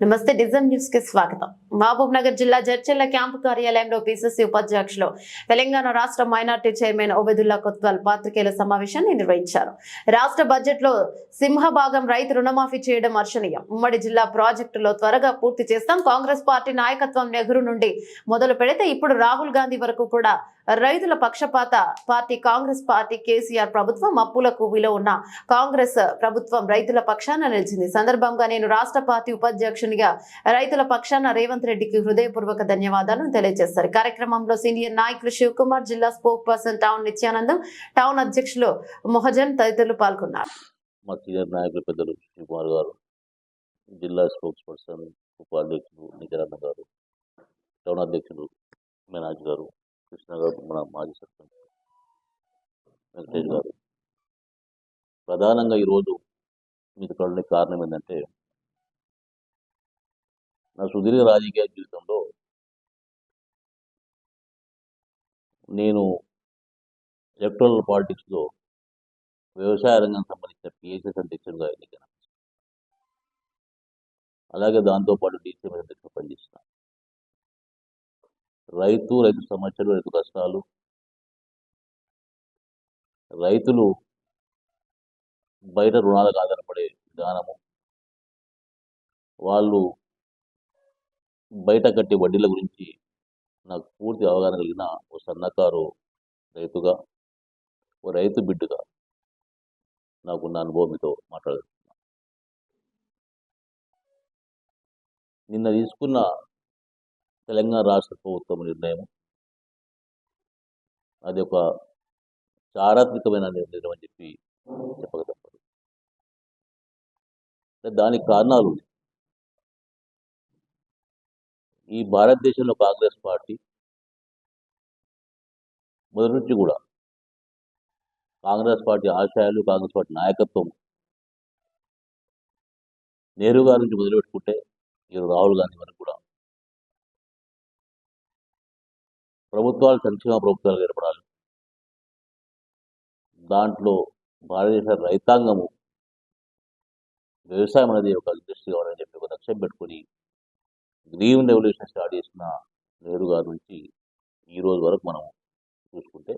నమస్తే డిజన్ న్యూస్కి స్వాగతం. మహబూబ్ నగర్ జిల్లా జడ్చెల్ల క్యాంపు కార్యాలయంలో పిసిసి ఉపాధ్యక్షులు తెలంగాణ రాష్ట్ర మైనార్టీ చైర్మన్ ఓబెదుల్లా కొత్వాల్ పాత్రికేయుల సమావేశాన్ని నిర్వహించారు. రాష్ట్ర బడ్జెట్లో సింహభాగం రైతు రుణమాఫీ చేయడం హర్షణీయం. ఉమ్మడి జిల్లా ప్రాజెక్టులో త్వరగా పూర్తి చేస్తాం. కాంగ్రెస్ పార్టీ నాయకత్వం నెహ్రూ నుండి మొదలు పెడితే ఇప్పుడు రాహుల్ గాంధీ వరకు కూడా రైతుల పక్షపాత పార్టీ కాంగ్రెస్ పార్టీ కేసీఆర్ ప్రభుత్వం అప్పులకు విలువ ఉన్న కాంగ్రెస్ ప్రభుత్వం రైతుల పక్షాన నిలిచింది. సందర్భంగా నేను రాష్ట్ర పార్టీ ఉపాధ్యక్షునిగా రైతుల పక్షాన రేవంత్ రెడ్డికి హృదయపూర్వక ధన్యవాదాలను తెలియజేస్తారు కార్యక్రమంలో సీనియర్ నాయకులు శివకుమార్ జిల్లా spokesperson town Nityanandam town అధ్యక్షులు మొహజన్ తదితరులు పాల్గొన్నారు. మా సీనియర్ నాయకులు పెద్దలు శివకుమార్ గారు జిల్లా స్పోక్స్ పర్సన్ ఉపాధ్యక్షులు నిజరన్న గారు టౌన్ అధ్యక్షులు మేనాజ్ గారు కృష్ణ గారు మన మాజీ సర్పంచ్ వెంకటేష్ గారు. ప్రధానంగా ఈరోజు మీకు కలడానికి కారణం ఏంటంటే నా సుదీర్ఘ రాజకీయ జీవితంలో నేను ఎలక్ట్రల్ పాలిటిక్స్లో వ్యవసాయ రంగం సంబంధించిన పిఎస్ఎస్ అధ్యక్షుడిగా ఎన్నికైన అలాగే దాంతోపాటు డీసీఎం అధ్యక్షుడు పనిచేసిన రైతు రైతు సమస్యలు రైతు కష్టాలు. రైతులు బయట రుణాలకు ఆధారపడే విధానము. వాళ్ళు బయట కట్టే వడ్డీల గురించి నాకు పూర్తి అవగాహన కలిగిన ఓ సన్నకారు రైతుగా ఓ రైతు బిడ్డగా నాకున్న అనుభవం మీతో మాట్లాడుతున్నాను నిన్న తీసుకున్న తెలంగాణ రాష్ట్ర ప్రభుత్వం నిర్ణయం అది ఒక చారాత్మకమైన నిర్ణయం అని చెప్పి చెప్పక తప్పదు దానికి కారణాలు ఉన్నాయి. ఈ భారతదేశంలో కాంగ్రెస్ పార్టీ మొదటి నుంచి కూడా కాంగ్రెస్ పార్టీ ఆశయాలు కాంగ్రెస్ పార్టీ నాయకత్వం నెహ్రూ గారి నుంచి మొదలుపెట్టుకుంటే ఈరోజు రాహుల్ గాంధీ వరకు కూడా ప్రభుత్వాలు సంక్షేమ ప్రభుత్వాలు ఏర్పడాలి. దాంట్లో భారతదేశ రైతాంగము వ్యవసాయం అనేది ఒక ఇండస్ట్రీ కావాలని చెప్పి ఒక లక్ష్యం పెట్టుకొని గ్రీన్ రెవల్యూషన్ స్టార్ట్ చేసిన నెహ్రూ గారి నుంచి ఈ రోజు వరకు మనం చూసుకుంటే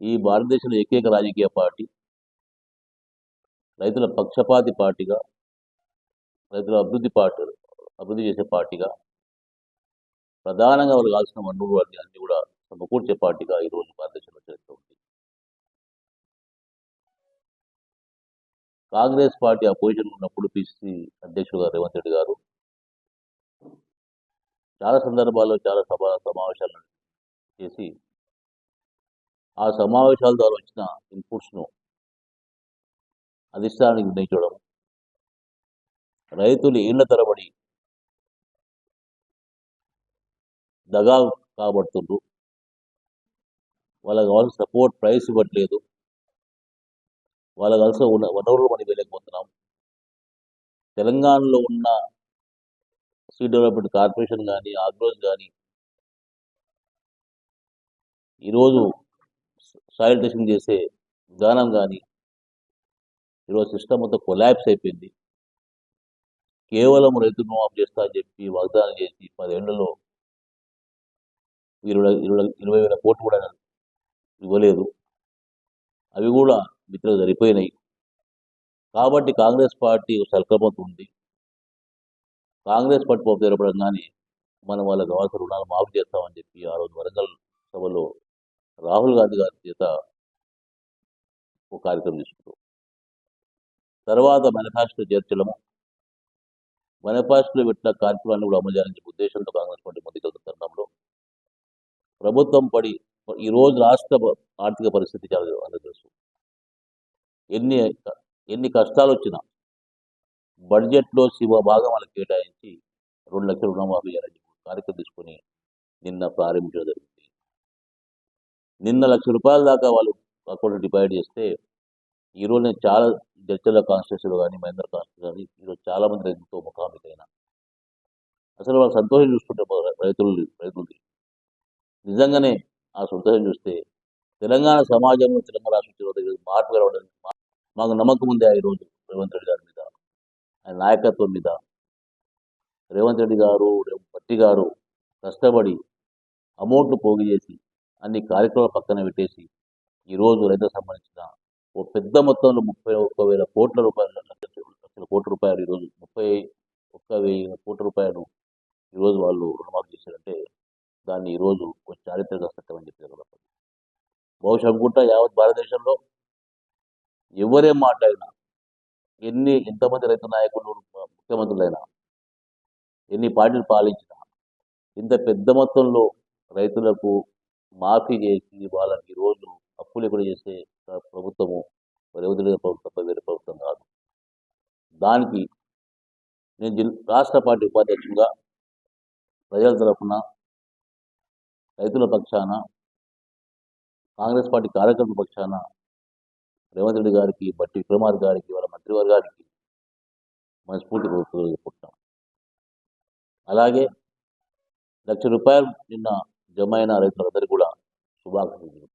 ఈ భారతదేశంలో ఏకైక రాజకీయ పార్టీ రైతుల పక్షపాతి పార్టీగా రైతుల అభివృద్ధి పార్టీ అభివృద్ధి చేసే పార్టీగా ప్రధానంగా వాళ్ళు కావాల్సిన వనరులు అన్ని అన్ని కూడా సమకూర్చే పార్టీగా ఈరోజు భారతదేశంలో చరిత్ర ఉంది. కాంగ్రెస్ పార్టీ అపోజిషన్ ఉన్నప్పుడు పిసిసి అధ్యక్షుడుగా రేవంత్ రెడ్డి గారు చాలా సందర్భాల్లో చాలా సభ సమావేశాలు చేసి ఆ సమావేశాల ద్వారా వచ్చిన ఇన్పుట్స్ను అధిష్టానానికి నిర్ణయించడం రైతులు ఏళ్ళ తరబడి దగా కాబడుతుండ్రు. వాళ్ళకి కావాల్సిన సపోర్ట్ ప్రైస్ ఇవ్వట్లేదు. వాళ్ళకి కావాల్సిన ఉన్న వనరులు మనం ఇవ్వలేకపోతున్నాం. తెలంగాణలో ఉన్న సీడ్ డెవలప్మెంట్ కార్పొరేషన్ కానీ ఆగ్రోజ్ కానీ ఈరోజు సాయిల్ టెస్టింగ్ చేసే విధానం కానీ ఈరోజు సిస్టమ్ అంతా కొలాబ్స్ అయిపోయింది. కేవలం రైతు రుణమాఫీ చేస్తా అని చెప్పి వాగ్దానం చేసి పదేళ్ళలో ఇరవై ఇరవై ఇరవై వేల కోట్లు కూడా ఇవ్వలేదు. అవి కూడా మిత్రులు సరిపోయినాయి. కాబట్టి కాంగ్రెస్ పార్టీ ఒక సంకల్పంతో ఉంది. కాంగ్రెస్ పార్టీ పంపు ఏర్పడంగానే మనం వాళ్ళకి కావాల్సిన రుణాలు మాఫీ చేస్తామని చెప్పి ఆ రోజు వరంగల్ సభలో రాహుల్ గాంధీ గారి చేత ఒక కార్యక్రమం తీసుకుంటాం తర్వాత మేనిఫెస్టో చేర్చడము. మేనిఫెస్టోలో పెట్టిన కార్యక్రమాన్ని కూడా అమలు చేయాలని ఉద్దేశంతో కాంగ్రెస్ పార్టీ ముందుకెళ్తున్న తరుణంలో ప్రభుత్వం పడి ఈ రోజు రాష్ట్ర ఆర్థిక పరిస్థితి చాలా అందరూ తెలుసు ఎన్ని ఎన్ని కష్టాలు వచ్చినా బడ్జెట్లో శివ భాగం వాళ్ళకి కేటాయించి రెండు లక్షల రుణమాఫీ చేయాలని కార్యక్రమం తీసుకొని నిన్న ప్రారంభించడం జరిగింది. నిన్న లక్ష రూపాయల దాకా వాళ్ళు అకౌంట్ డిపాజిట్ చేస్తే ఈరోజు నేను చాలా జడ్చల కాన్స్టిట్యూన్సీలో కానీ మహేంద్ర కాన్స్టిట్యూషన్ కానీ ఈరోజు చాలా మంది ముఖాముఖి అయినా అసలు వాళ్ళు సంతోషం చూసుకుంటే రైతులు రైతులు రైతులది నిజంగానే ఆ సంతోషం చూస్తే తెలంగాణ సమాజంలో తెలంగాణ రాష్ట్రం మార్పు రావడానికి మాకు నమ్మకం ఉంది ఆ ఈరోజు రేవంత్ రెడ్డి గారి మీద. ఆయన నాయకత్వం మీద. రేవంత్ రెడ్డి గారు పట్టి గారు కష్టపడి అమౌంట్లు పోగు చేసి అన్ని కార్యక్రమాలు పక్కన పెట్టేసి ఈరోజు రైతులకు సంబంధించిన ఓ పెద్ద మొత్తంలో ముప్పై ఒక్క వేల కోట్ల రూపాయలు లక్షల కోట్ల రూపాయలు ఈరోజు ముప్పై ఒక్క వెయ్యి కోట్ల రూపాయలు ఈరోజు వాళ్ళు రుణమాఫీ చేశారంటే దాన్ని ఈరోజు చారిత్రక సత్యం అని చెప్పి చెప్పగలం. బహుశా అనుకుంటా యావత్ భారతదేశంలో ఎవరేం మాట్లాడినా ఎన్ని ఎంతమంది రైతు నాయకులు ముఖ్యమంత్రులైనా ఎన్ని పార్టీలు పాలించినా ఇంత పెద్ద మొత్తంలో రైతులకు మాఫీ చేసి వాళ్ళకి ఈరోజు అప్పులు ఎప్పుడు చేసే ప్రభుత్వము రేవంత్ రెడ్డి ప్రభుత్వం వేరే ప్రభుత్వం కాదు దానికి నేను రాష్ట్ర పార్టీ ఉపాధ్యక్షుడిగా ప్రజల తరఫున రైతుల పక్షాన కాంగ్రెస్ పార్టీ కార్యకర్తల పక్షాన రేవంత్ రెడ్డి గారికి బట్టి విక్రమార్ గారికి వాళ్ళ మంత్రివర్గానికి మనస్ఫూర్తి కోరుకుంటున్నాం అలాగే లక్ష రూపాయలు నిన్న జమ అయిన రైతులందరికీ కూడా శుభాకాంక్షలు.